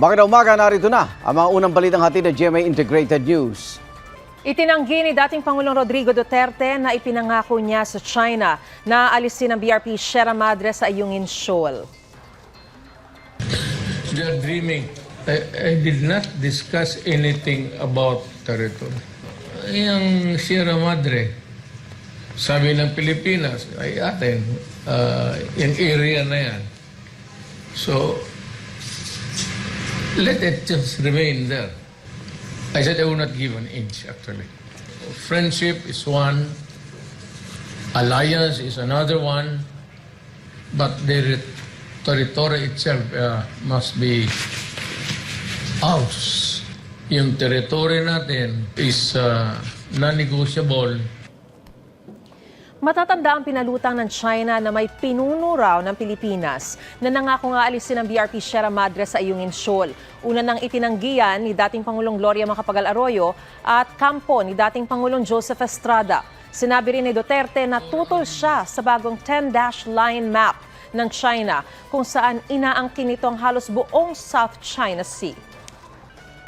Bakit umaga narito na ang mga unang balitang hatid ng GMA Integrated News. Itinanggi ni dating Pangulong Rodrigo Duterte na ipinangako niya sa China na alisin ang BRP Sierra Madre sa Ayungin Shoal. They're dreaming. I, I did not discuss anything about territory. Yung Sierra Madre, sabi ng Pilipinas, ay atin, uh, yung area na yan. So, let it just remain there. I said I will not give an inch, actually. Friendship is one, alliance is another one, but the territory itself uh, must be ours. Yung territory natin is uh, non-negotiable. Matatanda ang pinalutang ng China na may pinuno raw ng Pilipinas na nangako nga alisin ang BRP Sierra Madre sa Ayungin Shoal. Una nang itinanggihan ni dating Pangulong Gloria Macapagal Arroyo at kampo ni dating Pangulong Joseph Estrada. Sinabi rin ni Duterte na tutol siya sa bagong 10-dash line map ng China kung saan inaangkin nito ang halos buong South China Sea.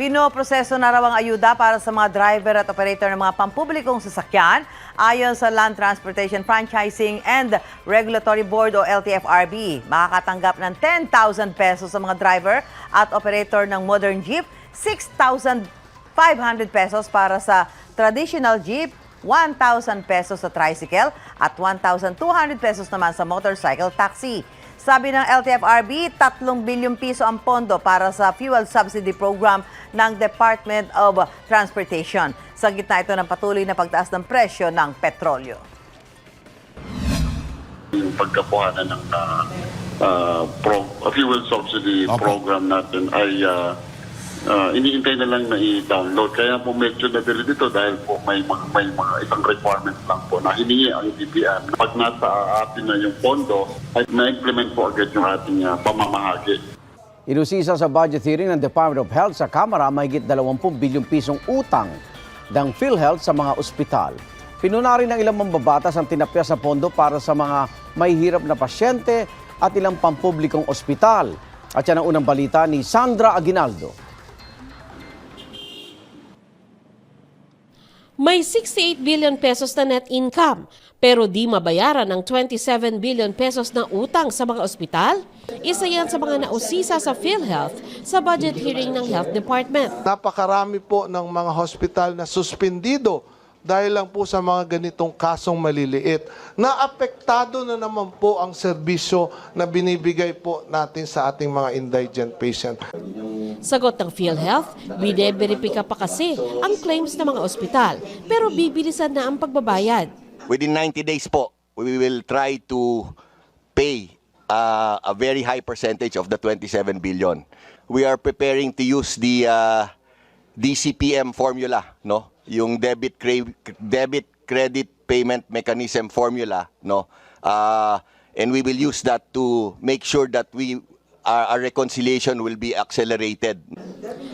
Pinoproseso na raw ang ayuda para sa mga driver at operator ng mga pampublikong sasakyan ayon sa Land Transportation Franchising and Regulatory Board o LTFRB. Makakatanggap ng 10,000 pesos sa mga driver at operator ng modern jeep, 6,500 pesos para sa traditional jeep, 1,000 pesos sa tricycle at 1,200 pesos naman sa motorcycle taxi. Sabi ng LTFRB, 3 bilyong piso ang pondo para sa fuel subsidy program ng Department of Transportation. Sa gitna ito ng patuloy na pagtaas ng presyo ng petrolyo. yung pagkapuhanan ng ah, ah, pro, ah, fuel subsidy program natin ay uh, iniintay na lang na i-download. Kaya po medyo nabili dito dahil po may mga, may mga isang requirement lang po na hiningi ang DBM. Pag nasa atin na yung pondo, ay na-implement po agad yung ating ah, pamamahagi. Inusisa sa budget hearing ng Department of Health sa Kamara mahigit 20 bilyong pisong utang ng PhilHealth sa mga ospital. Pinuna rin ng ilang mambabatas ang tinapya sa pondo para sa mga may hirap na pasyente at ilang pampublikong ospital. At yan ang unang balita ni Sandra Aguinaldo. May 68 billion pesos na net income pero di mabayaran ng 27 billion pesos na utang sa mga ospital? Isa yan sa mga nausisa sa PhilHealth sa budget hearing ng Health Department. napakarami po ng mga hospital na suspendido dahil lang po sa mga ganitong kasong maliliit. Naapektado na naman po ang serbisyo na binibigay po natin sa ating mga indigent patient. Sagot ng PhilHealth, bineberipika pa kasi ang claims ng mga ospital pero bibilisan na ang pagbabayad. Within 90 days po, we will try to pay uh, a very high percentage of the 27 billion. We are preparing to use the uh, DCPM formula, no? Yung debit debit credit payment mechanism formula, no? Uh, and we will use that to make sure that we our, our reconciliation will be accelerated.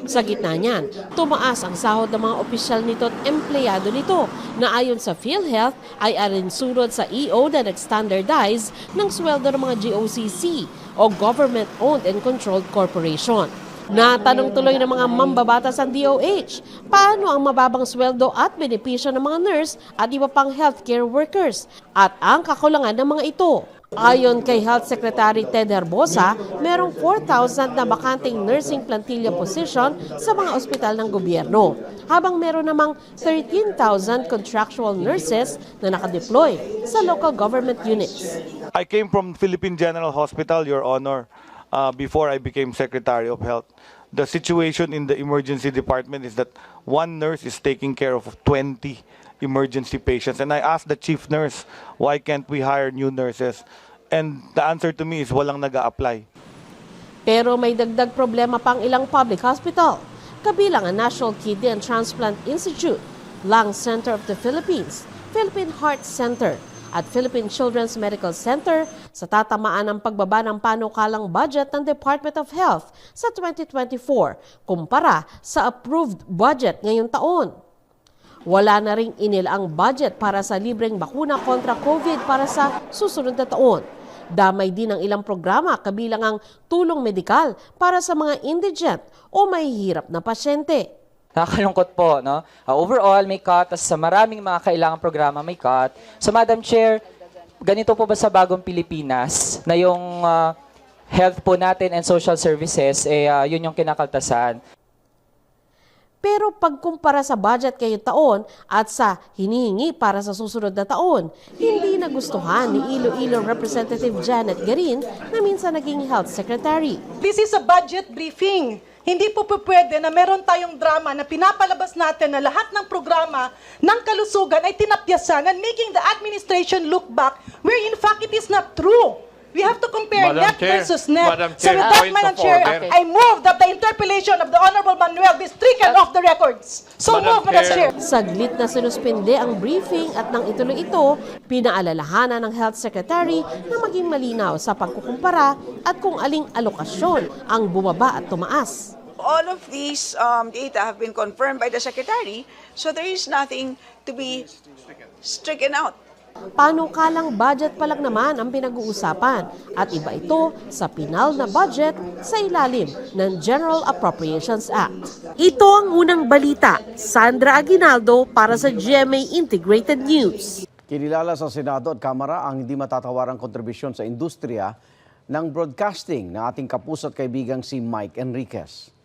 Sa gitna niyan, tumaas ang sahod ng mga opisyal nito at empleyado nito na ayon sa PhilHealth ay alinsunod sa EO na nag-standardize ng sweldo ng mga GOCC o Government-Owned and Controlled Corporation. Natanong tuloy ng mga mambabatas ang DOH, paano ang mababang sweldo at benepisyo ng mga nurse at iba pang healthcare workers at ang kakulangan ng mga ito. Ayon kay Health Secretary Ted Herbosa, merong 4,000 na bakanting nursing plantilla position sa mga ospital ng gobyerno, habang meron namang 13,000 contractual nurses na nakadeploy sa local government units. I came from Philippine General Hospital, Your Honor, uh, before I became Secretary of Health. The situation in the emergency department is that one nurse is taking care of 20 emergency patients. And I asked the chief nurse, why can't we hire new nurses? And the answer to me is walang nag apply Pero may dagdag problema pang ilang public hospital, kabilang ang National Kidney and Transplant Institute, Lung Center of the Philippines, Philippine Heart Center, at Philippine Children's Medical Center sa tatamaan ng pagbaba ng panukalang budget ng Department of Health sa 2024 kumpara sa approved budget ngayong taon. Wala na ring inil ang budget para sa libreng bakuna kontra COVID para sa susunod na taon. Damay din ang ilang programa kabilang ang tulong medikal para sa mga indigent o mahihirap na pasyente. Nakakalungkot po, no? Uh, overall, may cut. Tapos sa maraming mga kailangang programa, may cut. So, Madam Chair, ganito po ba sa bagong Pilipinas na yung uh, health po natin and social services, eh, uh, yun yung kinakaltasan? Pero pagkumpara sa budget ngayong taon at sa hinihingi para sa susunod na taon, hindi nagustuhan ni Iloilo Representative Janet Garin na minsan naging health secretary. This is a budget briefing. Hindi po po pwede na meron tayong drama na pinapalabas natin na lahat ng programa ng kalusugan ay tinapyasan and making the administration look back where in fact it is not true. We have to compare Madam net Chair, versus net. Madam so with that, Madam Chair. I move that the interpellation of the Honorable Manuel be stricken off the records. So Madam move, Madam Chair. Saglit na sinuspende ang briefing at nang ituloy ito, pinaalalahanan ng Health Secretary na maging malinaw sa pagkukumpara at kung aling alokasyon ang bumaba at tumaas. All of these um, data have been confirmed by the secretary, so there is nothing to be stricken out. Panukalang budget pa lang naman ang pinag-uusapan at iba ito sa pinal na budget sa ilalim ng General Appropriations Act. Ito ang unang balita. Sandra Aguinaldo para sa GMA Integrated News. Kinilala sa Senado at Kamara ang hindi matatawarang kontribusyon sa industriya ng broadcasting ng ating kapuso at kaibigang si Mike Enriquez.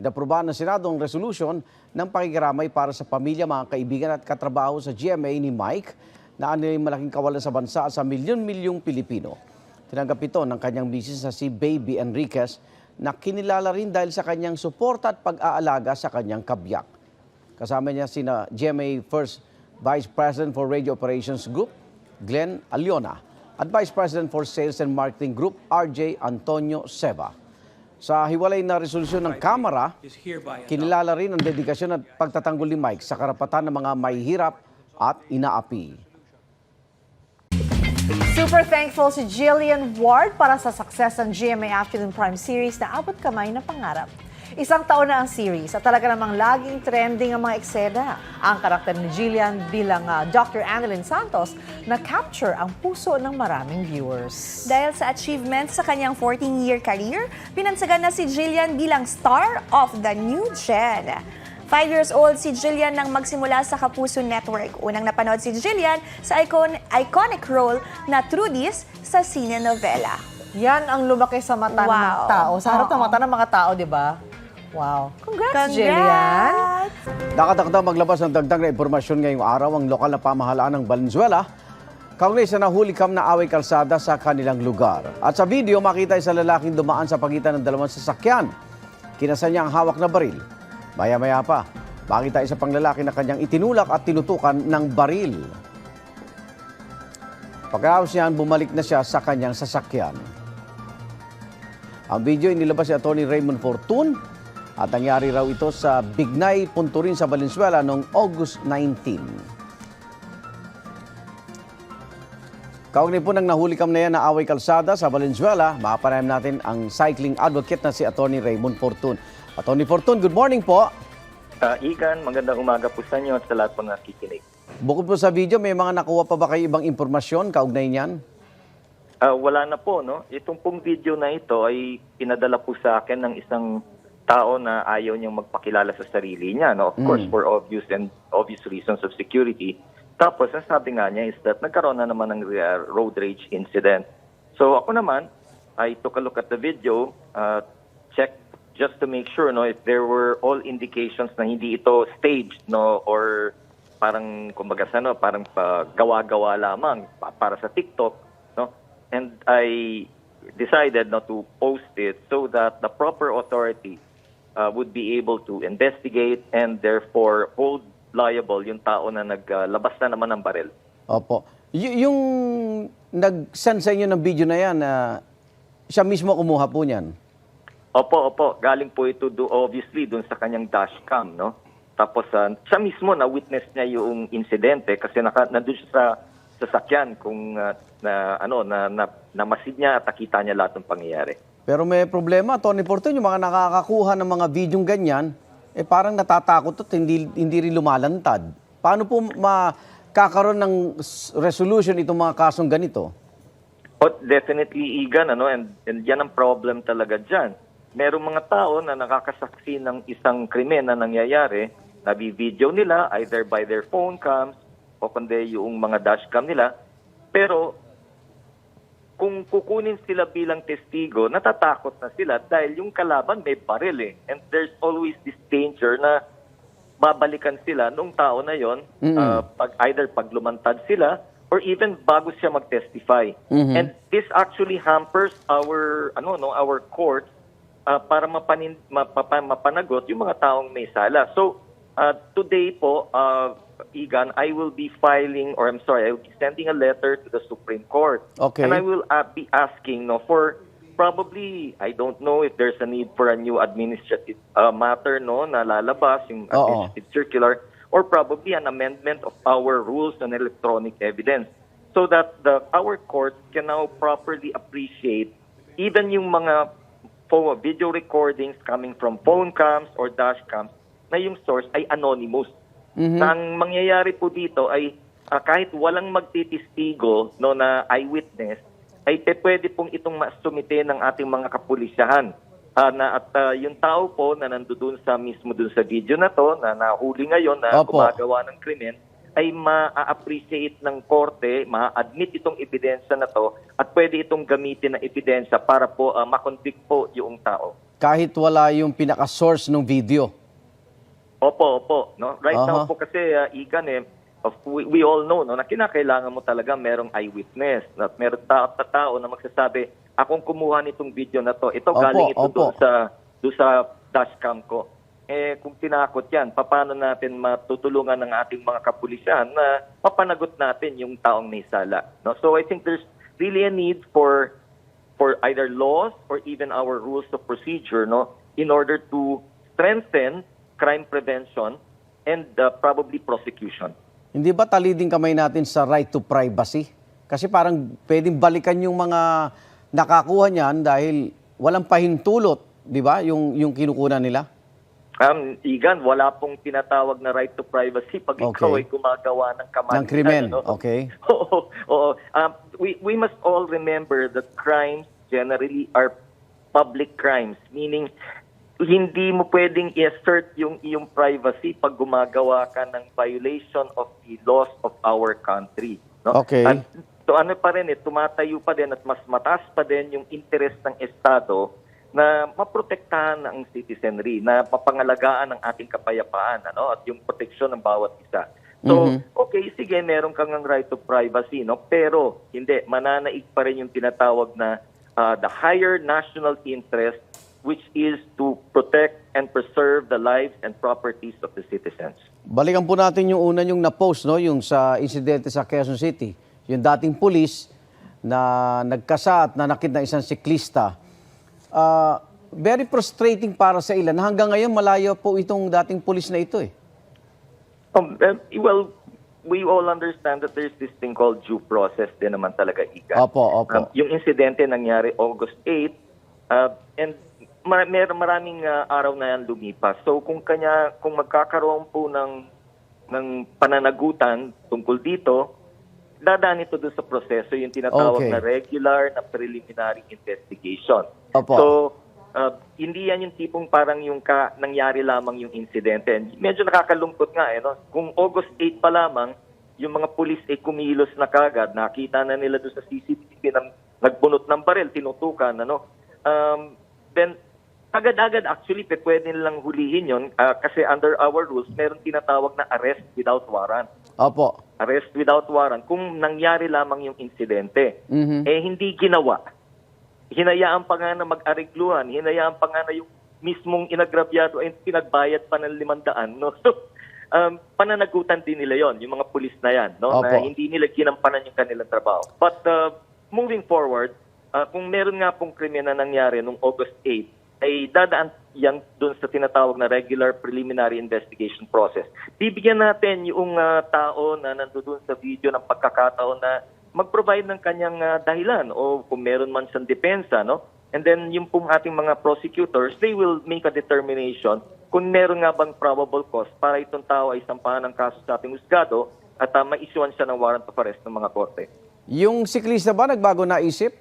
Inaprobahan ng Senado ang resolution ng pakikiramay para sa pamilya, mga kaibigan at katrabaho sa GMA ni Mike na anilay malaking kawalan sa bansa sa milyon-milyong Pilipino. Tinanggap ito ng kanyang misis na si Baby Enriquez na kinilala rin dahil sa kanyang suporta at pag-aalaga sa kanyang kabyak. Kasama niya sina GMA First Vice President for Radio Operations Group, Glenn Aliona, at Vice President for Sales and Marketing Group, RJ Antonio Seba. Sa hiwalay na resolusyon ng Kamara, kinilala rin ang dedikasyon at pagtatanggol ni Mike sa karapatan ng mga mahihirap at inaapi. Super thankful si Jillian Ward para sa success ng GMA Afternoon Prime Series na abot kamay na pangarap. Isang taon na ang series at talaga namang laging trending ang mga eksena. Ang karakter ni Jillian bilang ah, Dr. Annalyn Santos na capture ang puso ng maraming viewers. Dahil sa achievements sa kanyang 14-year career, pinansagan na si Jillian bilang star of the new gen. Five years old si Jillian nang magsimula sa Kapuso Network. Unang napanood si Jillian sa icon, iconic role na Trudis sa Sine Novela. Yan ang lumaki sa mata ng Wow. tao. Sa harap ng mata ng mga tao, di ba? Wow. Congrats, Congrats! Jillian! Nakatakda maglabas ng dagdag na impormasyon ngayong araw ang lokal na pamahalaan ng Valenzuela kaugnay sa nahuli kam na away kalsada sa kanilang lugar. At sa video, makita sa lalaking dumaan sa pagitan ng dalawang sasakyan. Kinasa niya ang hawak na baril. Maya-maya pa, makita isa pang lalaki na kanyang itinulak at tinutukan ng baril. Pagkatapos niyan, bumalik na siya sa kanyang sasakyan. Ang video inilabas si Atty. Raymond Fortun at nangyari raw ito sa Bignay, Punturin sa Valenzuela noong August 19. Kaugnay po ng nahuli kam na yan na away kalsada sa Valenzuela, mapapanayam natin ang cycling advocate na si Atty. Raymond Fortun. Atty. Fortun, good morning po. Uh, Ikan, magandang umaga po sa inyo at sa lahat po ng nakikinig. Bukod po sa video, may mga nakuha pa ba kayo ibang impormasyon kaugnay niyan? Ah, wala na po, no? Itong pong video na ito ay pinadala po sa akin ng isang tao na ayaw niyang magpakilala sa sarili niya, no? Of course, for obvious and obvious reasons of security. Tapos, ang sabi nga niya is that nagkaroon na naman ng uh, road rage incident. So, ako naman, I took a look at the video, uh, checked just to make sure, no, if there were all indications na hindi ito staged, no, or parang, kumbaga sa, no, parang pa, gawa-gawa lamang pa- para sa TikTok, no? And I decided not to post it so that the proper authority uh, would be able to investigate and therefore hold liable yung tao na naglabas na naman ng baril. Opo. Y- yung nag-send sa inyo ng video na yan, na siya mismo kumuha po niyan. Opo, opo. Galing po ito do, obviously dun sa kanyang dashcam, no? Tapos uh, siya mismo na witness niya yung insidente kasi naka, nandun siya sa sasakyan kung uh, na ano na, na namasid niya at nakita niya lahat ng pangyayari. Pero may problema, Tony Fortun, yung mga nakakakuha ng mga videong ganyan, eh parang natatakot at hindi, hindi rin lumalantad. Paano po makakaroon ng resolution itong mga kasong ganito? Oh, definitely, Igan, ano, and, and yan ang problem talaga dyan. Merong mga tao na nakakasaksi ng isang krimen na nangyayari, nabi-video nila either by their phone cams o kundi yung mga dashcam nila. Pero kung kukunin sila bilang testigo, natatakot na sila dahil yung kalaban may baril eh. And there's always this danger na babalikan sila nung tao na yon uh, pag either pag lumantad sila or even bago siya mag-testify. And this actually hampers our ano no our court uh, para mapanin, mapapa, mapanagot yung mga taong may sala. So uh, today po uh, Igan, I will be filing or I'm sorry, I will be sending a letter to the Supreme Court. Okay. And I will uh, be asking no for probably I don't know if there's a need for a new administrative uh, matter no na lalabas yung Oo. administrative circular or probably an amendment of our rules on electronic evidence so that the our court can now properly appreciate even yung mga pho- video recordings coming from phone cams or dash cams na yung source ay anonymous. Na ang mangyayari po dito ay ah, kahit walang magtitistigo no na eyewitness ay pe- pwede pong itong masumite ng ating mga kapulisyahan. Ah, na at ah, yung tao po na nandoon sa mismo dun sa video na to na nahuli ngayon na Opo. gumagawa ng krimen ay ma-appreciate ng korte, ma-admit itong ebidensya na to at pwede itong gamitin na ebidensya para po ah, makonvict po yung tao. Kahit wala yung pinaka-source ng video. Opo, opo. No? Right now Aha. po kasi, uh, Igan, eh, of, we, we all know no, na kinakailangan mo talaga merong eyewitness. At meron ta- ta- tao na magsasabi, akong kumuha nitong video na to. Ito Opo, galing ito opo. doon sa, doon sa dashcam ko. Eh, kung tinakot yan, paano natin matutulungan ng ating mga kapulisan na mapanagot natin yung taong may sala? No? So I think there's really a need for for either laws or even our rules of procedure no in order to strengthen crime prevention and uh, probably prosecution. Hindi ba taliding kamay natin sa right to privacy? Kasi parang pwedeng balikan yung mga nakakuha niyan dahil walang pahintulot, di ba? Yung, yung kinukunan nila. Um, Igan, wala pong tinatawag na right to privacy pag ikaw Okay. ay gumagawa ng kamalian. Ng krimen, ano? okay? Oo, oo. Um, we, we must all remember that crimes generally are public crimes, meaning hindi mo pwedeng i-assert yung iyong privacy pag gumagawa ka ng violation of the laws of our country. No? Okay. At to ano pa rin eh, tumatayo pa din at mas mataas pa din yung interest ng Estado na maprotektahan ang citizenry, na mapangalagaan ang ating kapayapaan ano, at yung proteksyon ng bawat isa. So, okay, sige, meron kang ang right to privacy, no? pero hindi, mananaig pa rin yung tinatawag na uh, the higher national interest which is to protect and preserve the lives and properties of the citizens. Balikan po natin yung una yung na-post, no? yung sa insidente sa Quezon City. Yung dating pulis na nagkasa at nanakit na isang siklista. Ah, very frustrating para sa ilan. Hanggang ngayon, malayo po itong dating pulis na ito eh. Um, eh, well, we all understand that there's this thing called due process din naman talaga, Ika. Opo, opo. Um, yung insidente nangyari August 8, uh, and mar- mer- maraming uh, araw na yan lumipas. So kung kanya kung magkakaroon po ng ng pananagutan tungkol dito, dadaan ito doon sa proseso yung tinatawag Okay. na regular na preliminary investigation. Opo. So uh, hindi yan yung tipong parang yung ka, nangyari lamang yung insidente. And medyo nakakalungkot nga eh, no? Kung August 8 pa lamang, yung mga pulis ay kumilos na kagad, nakita na nila doon sa CCTV na nagbunot ng baril, tinutukan, ano? Um, then, agad-agad actually, pe, pwede nilang hulihin yon ah, kasi under our rules, meron tinatawag na arrest without warrant. Opo. Arrest without warrant kung nangyari lamang yung insidente. Mhm. Eh, hindi ginawa. Hinayaan pa nga na mag-arigluhan, hinayaan pa nga na yung mismong inagrabyado ay pinagbayad pa ng limandaan. No? So, um, pananagutan din nila yon yung mga pulis na yan, no? na Opo. hindi nila ginampanan yung kanilang trabaho. But uh, moving forward, uh, kung meron nga pong krimen na nangyari nung August 8, ay dadaan yan doon sa tinatawag na regular preliminary investigation process. Bibigyan natin yung uh, tao na nandoon sa video ng pagkakataon na mag-provide ng kanyang uh, dahilan o kung meron man siyang depensa, no? And then yung pong ating mga prosecutors, they will make a determination kung meron nga bang probable cause para itong tao ay sampahan ng kaso sa ating husgado at uh, ma-issuean siya ng warrant of arrest ng mga korte. Yung siklista ba nagbago na isip?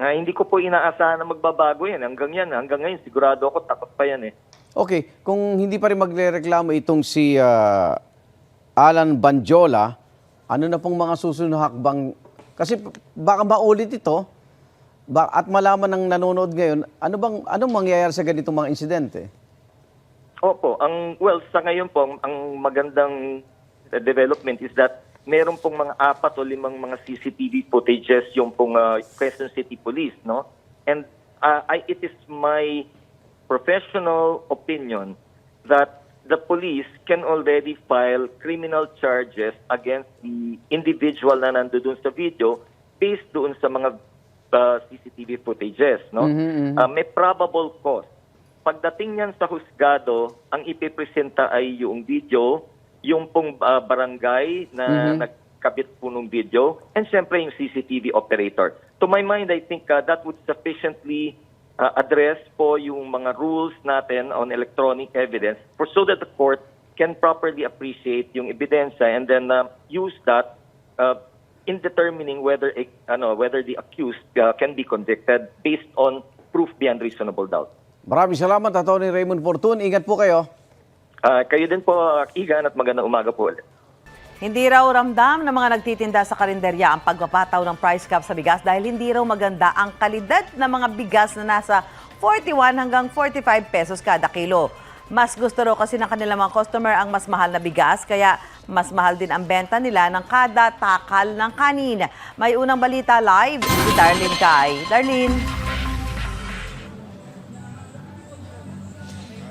Ah, hindi ko po inaasahan na magbabago yan. Hanggang yan, hanggang ngayon, sigurado ako takot pa yan eh. Okay, kung hindi pa rin magrereklamo itong si ah, Alan Banjola, ano na pong mga susunod na hakbang? Kasi p- baka maulit ito ba, at malaman ng nanonood ngayon, ano bang anong mangyayari sa ganitong mga insidente? Opo, ang well sa ngayon po ang, ang magandang uh, development is that meron pong mga apat o limang mga CCTV footages yung pong uh, Quezon City Police, no? And uh, I, it is my professional opinion that the police can already file criminal charges against the individual na nandoon sa video based doon sa mga uh, CCTV footages, no? Uh, may probable cause pagdating niyan sa husgado, ang ipipresenta ay yung video, yung pong ah, barangay na nagkabit po ng video, and syempre yung CCTV operator. To my mind, I think ah, that would sufficiently ah, address po yung mga rules natin on electronic evidence for so that the court can properly appreciate yung ebidensya and then ah, use that ah, in determining whether ano whether the accused ah, can be convicted based on proof beyond reasonable doubt. Maraming salamat, Atty. Raymond Fortun. Ingat po kayo. Ah, kayo din po, Igan, at magandang umaga po ulit. Hindi raw ramdam ng mga nagtitinda sa karinderya ang pagpapataw ng price cap sa bigas dahil hindi raw maganda ang kalidad ng mga bigas na nasa 41 hanggang 45 pesos kada kilo. Mas gusto raw kasi ng kanilang mga customer ang mas mahal na bigas kaya mas mahal din ang benta nila ng kada takal ng kanin. May unang balita live si Darlene Kai. Darlene.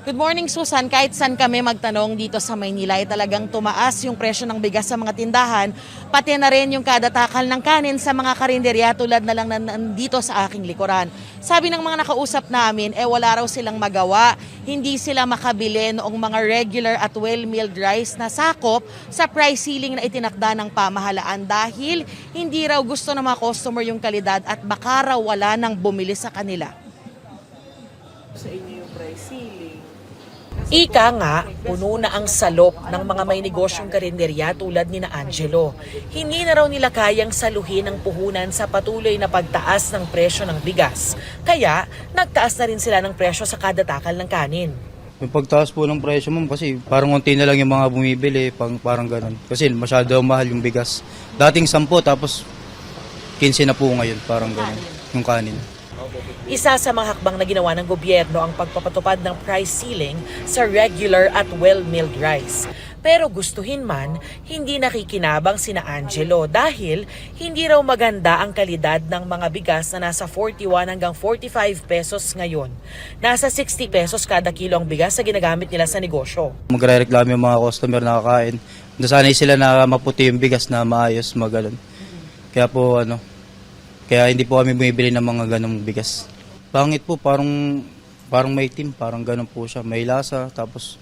Good morning, Susan. Kahit saan kami magtanong dito sa Maynila, ay talagang tumaas yung presyo ng bigas sa mga tindahan, pati na rin yung kada takal ng kanin sa mga karinderya tulad na lang na nandito sa aking likuran. Sabi ng mga nakausap namin, eh wala raw silang magawa, hindi sila makabili noong mga regular at well-milled rice na sakop sa price ceiling na itinakda ng pamahalaan dahil hindi raw gusto ng mga customer yung kalidad at baka raw wala nang bumili sa kanila. Sa inyo. Ika nga, puno na ang salop ng mga may negosyong karinderya tulad ni na Angelo. Hindi na raw nila kayang saluhin ang puhunan sa patuloy na pagtaas ng presyo ng bigas. Kaya, nagtaas na rin sila ng presyo sa kada takal ng kanin. Yung pagtaas po ng presyo ma'am kasi parang unti na lang yung mga bumibili, pang, parang ganun. Kasi masyado mahal yung bigas. Dating 10 tapos 15 na po ngayon, parang ganun. Yung kanin. Isa sa mga hakbang na ginawa ng gobyerno ang pagpapatupad ng price ceiling sa regular at well-milled rice. Pero gustuhin man, hindi nakikinabang sina Angelo dahil hindi raw maganda ang kalidad ng mga bigas na nasa 41 hanggang 45 pesos ngayon. Nasa 60 pesos kada kilo ang bigas na ginagamit nila sa negosyo. Magre-reklamo yung mga customer na kakain. Nasanay sila na maputi yung bigas na maayos, magalan. Kaya po ano, kaya hindi po kami bumibili ng mga ganong bigas. Pangit po, parang parang may team, parang ganun po siya. May lasa, tapos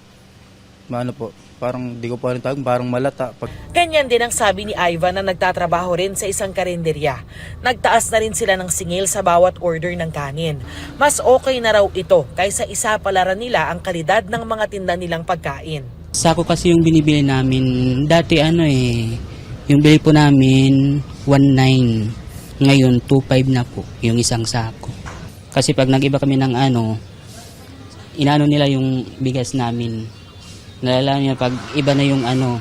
ano po, parang di ko po rin tawag, parang malata. Pag, Ganyan din ang sabi ni Ivan na nagtatrabaho rin sa isang karinderya. Nagtaas na rin sila ng singil sa bawat order ng kanin. Mas okay na raw ito kaysa isa palaran nila ang kalidad ng mga tinda nilang pagkain. Sako kasi yung binibili namin. Dati ano eh, yung bili po namin 1.9. Ngayon 2.5 na po yung isang sako. Kasi pag nag-iba kami ng ano, inaano nila yung bigas namin. Nalala niya pag iba na yung ano,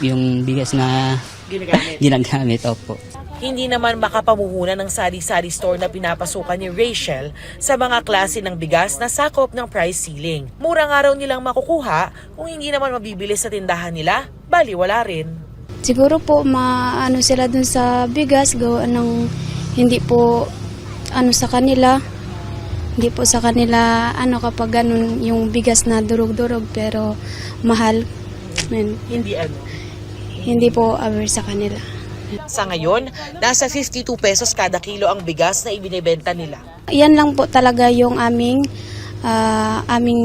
yung bigas na Ginagamit. ginagamit. Opo. Hindi naman makapamuhunan ng sari-sari store na pinapasukan ni Rachel sa mga klase ng bigas na sakop ng price ceiling. Mura nga raw nilang makukuha kung hindi naman mabibili sa tindahan nila, bali wala rin. Siguro po maano sila dun sa bigas gawa ng hindi po ano sa kanila hindi po sa kanila ano kapag ganun yung bigas na durog-durog pero mahal Men, Hindi ano. hindi po aware sa kanila. Sa ngayon, nasa 52 pesos kada kilo ang bigas na ibinebenta nila. Yan lang po talaga yung aming ah, aming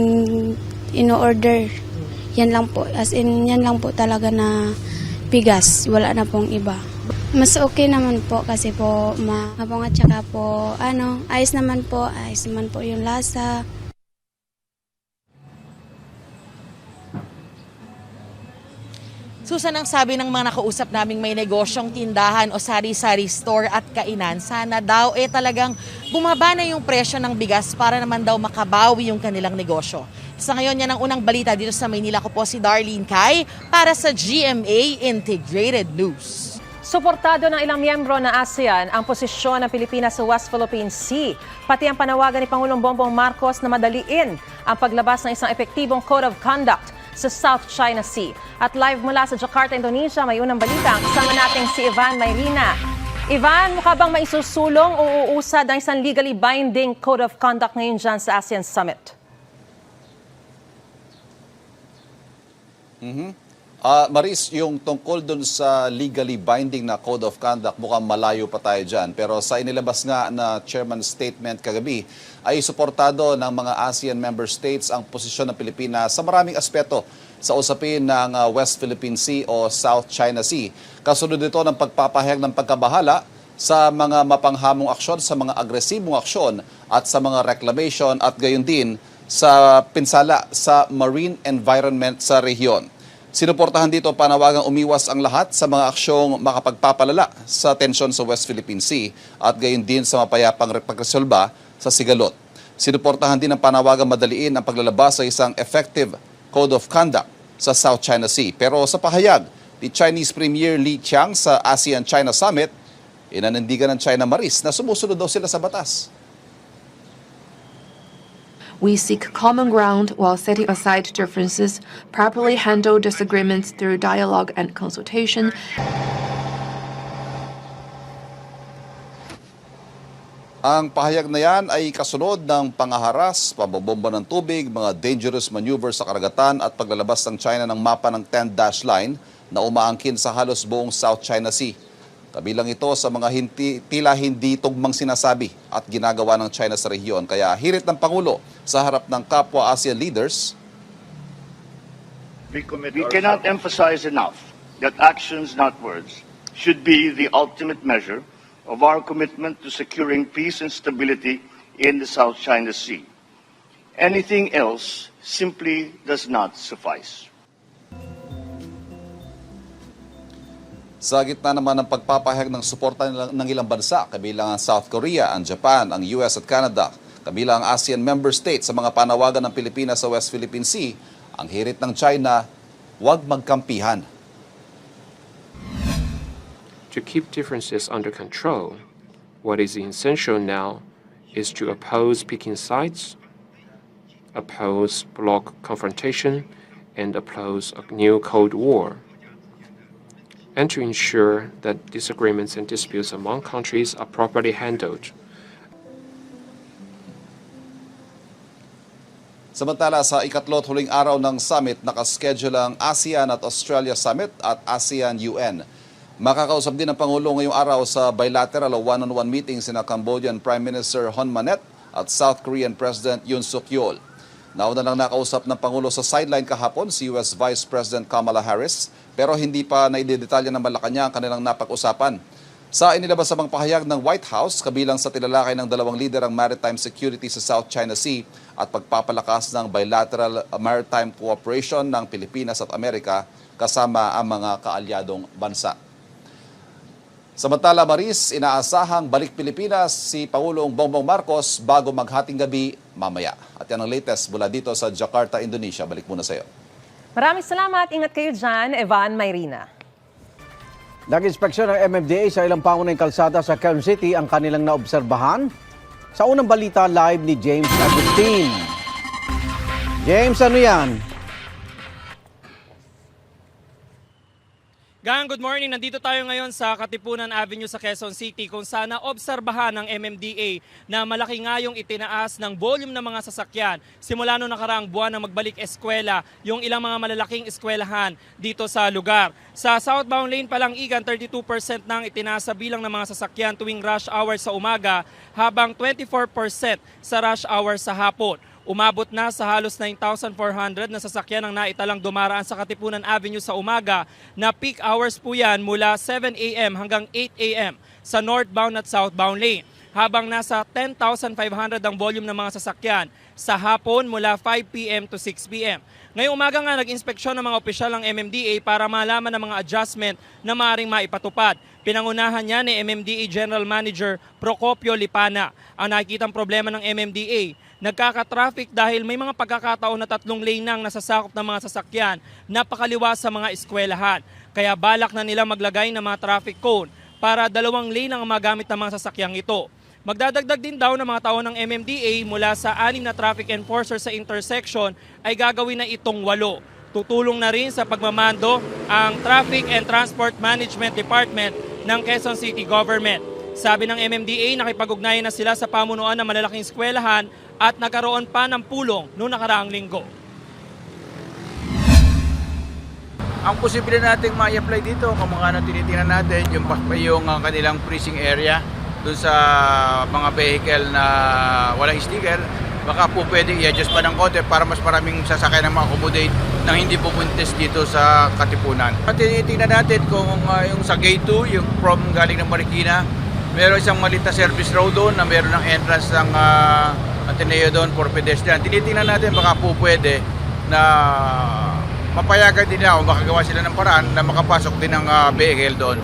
ino-order. Yan lang po as in yan lang po talaga na bigas, wala na pong iba. Mas okay naman po kasi po mahabang at saka po ano, ayos naman po, ayos naman po yung lasa. Susan ang sabi ng mga nakausap naming may negosyong tindahan o sari-sari store at kainan, sana daw eh talagang bumaba na yung presyo ng bigas para naman daw makabawi yung kanilang negosyo. Sa ngayon, yan ang unang balita dito sa Maynila ko po si Darlene Kai para sa GMA Integrated News. Suportado ng ilang miyembro na ASEAN ang posisyon ng Pilipinas sa West Philippine Sea, pati ang panawagan ni Pangulong Bongbong Marcos na madaliin ang paglabas ng isang epektibong Code of Conduct sa South China Sea. At live mula sa Jakarta, Indonesia, may unang balita. Kasama natin si Ivan Mayrina. Ivan, mukha bang maisusulong o uusad ang isang legally binding Code of Conduct ngayon dyan sa ASEAN Summit? Mhm. Ah, Maris, yung tungkol dun sa legally binding na Code of Conduct, mukhang malayo pa tayo dyan. Pero sa inilabas nga na chairman statement kagabi, ay suportado ng mga ASEAN member states ang posisyon ng Pilipinas sa maraming aspeto sa usapin ng ah, West Philippine Sea o South China Sea. Kasunod ito ng pagpapahayag ng pagkabahala sa mga mapanghamong aksyon, sa mga agresibong aksyon at sa mga reclamation at gayon din sa pinsala sa marine environment sa rehiyon. Sinuportahan dito panawagang umiwas ang lahat sa mga aksyong makapagpapalala sa tensyon sa West Philippine Sea at gayon din sa mapayapang pagresolba sa Sigalot. Sinuportahan din ang panawagang madaliin ang paglalabas sa isang effective code of conduct sa South China Sea. Pero sa pahayag ni Chinese Premier Li Qiang sa ASEAN-China Summit, inanindigan ng China Maris na sumusunod daw sila sa batas. We seek common ground while setting aside differences, properly handle disagreements through dialogue and consultation, Ang pahayag na yan ay kasunod ng pangaharas, pabobomba ng tubig, mga dangerous maneuvers sa karagatan at paglalabas ng China ng mapa ng 10-dash line na umaangkin sa halos buong South China Sea. Kabilang ito sa mga hindi, tila hindi tugmang sinasabi at ginagawa ng China sa rehiyon. Kaya hirit ng Pangulo sa harap ng kapwa ASEAN leaders, We cannot emphasize enough that actions, not words, should be the ultimate measure of our commitment to securing peace and stability in the South China Sea. Anything else simply does not suffice. Sa gitna naman ng pagpapahayag ng suporta ng ng ilang bansa, kabilang ang South Korea, ang Japan, ang US at Canada, kabilang ang ASEAN member states sa mga panawagan ng Pilipinas sa West Philippine Sea, ang hirit ng China, huwag magkampihan. To keep differences under control, what is essential now is to oppose picking sides, oppose bloc confrontation, and oppose a new Cold War, and to ensure that disagreements and disputes among countries are properly handled. Samantala sa ikatlot huling araw ng summit, nakaschedule ang ASEAN at Australia Summit at ASEAN-UN. Makakausap din ng Pangulo ngayong araw sa bilateral o one-on-one meeting sina Cambodian Prime Minister Hun Manet at South Korean President Yoon Suk Yeol. Nauna lang nakausap ng Pangulo sa sideline kahapon si US Vice President Kamala Harris pero hindi pa naidedetalya ng Malacanang ang kanilang napag-usapan. Sa inilabas sa mga pahayag ng White House, kabilang sa tilalakay ng dalawang lider ang maritime security sa South China Sea at pagpapalakas ng bilateral maritime cooperation ng Pilipinas at Amerika kasama ang mga kaalyadong bansa. Samantala, Maris, inaasahang balik Pilipinas si Pangulong Bongbong Marcos bago maghating gabi mamaya. At yan ang latest mula dito sa Jakarta, Indonesia. Balik muna sa iyo. Maraming salamat. Ingat kayo dyan, Evan Mayrina. Nag-inspeksyon ng MMDA sa ilang pangunahing kalsada sa Quezon City ang kanilang naobserbahan. Sa unang balita, live ni James Agustin. James, ano yan? Gang, good morning. Nandito tayo ngayon sa Katipunan Avenue sa Quezon City kung saan naobserbahan ng MMDA na malaki nga yung itinaas ng volume ng mga sasakyan simula noong nakaraang buwan na magbalik eskwela yung ilang mga malalaking eskwelahan dito sa lugar. Sa southbound lane pa lang igan, 32% nang itinaas sa bilang ng mga sasakyan tuwing rush hour sa umaga habang 24% sa rush hour sa hapon. Umabot na sa halos 9,400 na sasakyan ang naitalang dumaraan sa Katipunan Avenue sa umaga na peak hours po yan mula 7 a.m. hanggang 8 a.m. sa northbound at southbound lane. Habang nasa 10,500 ang volume ng mga sasakyan sa hapon mula 5 p.m. to 6 p.m. Ngayong umaga nga nag-inspeksyon ng mga opisyal ng MMDA para malaman ang mga adjustment na maaaring maipatupad. Pinangunahan niya ni MMDA General Manager Procopio Lipana ang nakikitang problema ng MMDA. Nagkaka-traffic dahil may mga pagkakataon na tatlong lane nang nasasakop ng mga sasakyan na pakaliwa sa mga eskwelahan. Kaya balak na nila maglagay ng mga traffic cone para dalawang lane ang magamit ng mga sasakyang ito. Magdadagdag din daw ng mga tao ng MMDA mula sa anim na traffic enforcer sa intersection ay gagawin na itong walo. Tutulong na rin sa pagmamando ang Traffic and Transport Management Department ng Quezon City Government. Sabi ng MMDA, nakipag-ugnayan na sila sa pamunuan ng malalaking eskwelahan at nagkaroon pa ng pulong noong nakaraang linggo. Ang posible nating ma-apply dito, kung mga ano tinitingnan natin, yung, yung uh, kanilang freezing area dun sa mga vehicle na walang sticker, baka po pwedeng i-adjust pa ng konti para mas maraming sasakyan na ma-accommodate nang hindi pupuntis dito sa Katipunan. At tinitingnan natin kung uh, yung sa gate 2, yung from galing ng Marikina, meron isang malita service road doon na meron ng entrance ng uh, Ateneo doon for pedestrian. Tinitingnan natin baka po pwede na mapayagan din nila o makagawa sila ng paraan na makapasok din ng uh, vehicle doon.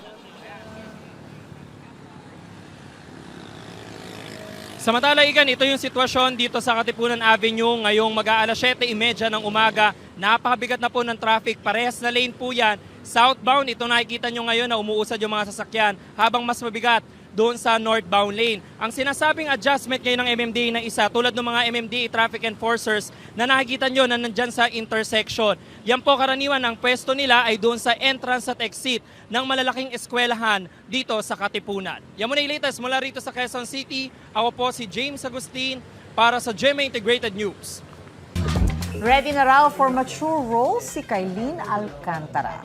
Samantala, ikan, ito yung sitwasyon dito sa Katipunan Avenue ngayong mag-aalas 7.30 ng umaga. Napakabigat na po ng traffic. Parehas na lane po yan. Southbound, ito nakikita nyo ngayon na umuusad yung mga sasakyan. Habang mas mabigat, doon sa northbound lane. Ang sinasabing adjustment ngayon ng MMDA na isa, tulad ng mga MMDA traffic enforcers na nakikita nyo na nandyan sa intersection. Yan po karaniwan ang pwesto nila ay doon sa entrance at exit ng malalaking eskwelahan dito sa Katipunan. Yan muna yung latest mula rito sa Quezon City. Ako po si James Agustin para sa GMA Integrated News. Ready na raw for mature roles si Kailin Alcantara.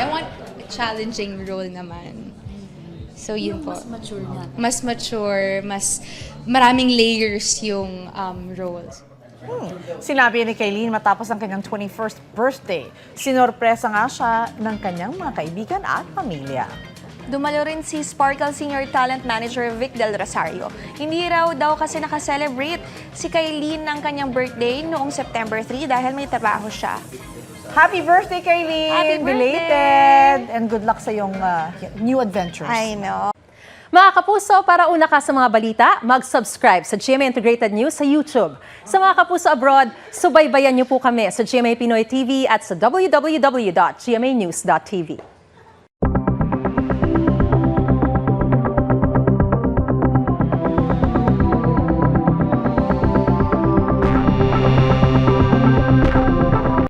I want a challenging role naman. So yun po. Mas mature na. Mas mature, mas maraming layers yung um, roles. Hmm. Sinabi ni Kailin matapos ang kanyang 21st birthday. Sinorpresa nga siya ng kanyang mga kaibigan at pamilya. Dumalo rin si Sparkle Senior Talent Manager Vic Del Rosario. Hindi raw daw kasi nakaselebrate si Kailin ng kanyang birthday noong September 3 dahil may trabaho siya. Happy birthday, Kailin! Happy birthday! Belated! And good luck sa iyong uh, new adventures. I know. Mga kapuso, para una ka sa mga balita, mag-subscribe sa GMA Integrated News sa YouTube. Sa mga kapuso abroad, subaybayan niyo po kami sa GMA Pinoy TV at sa www.gmanews.tv.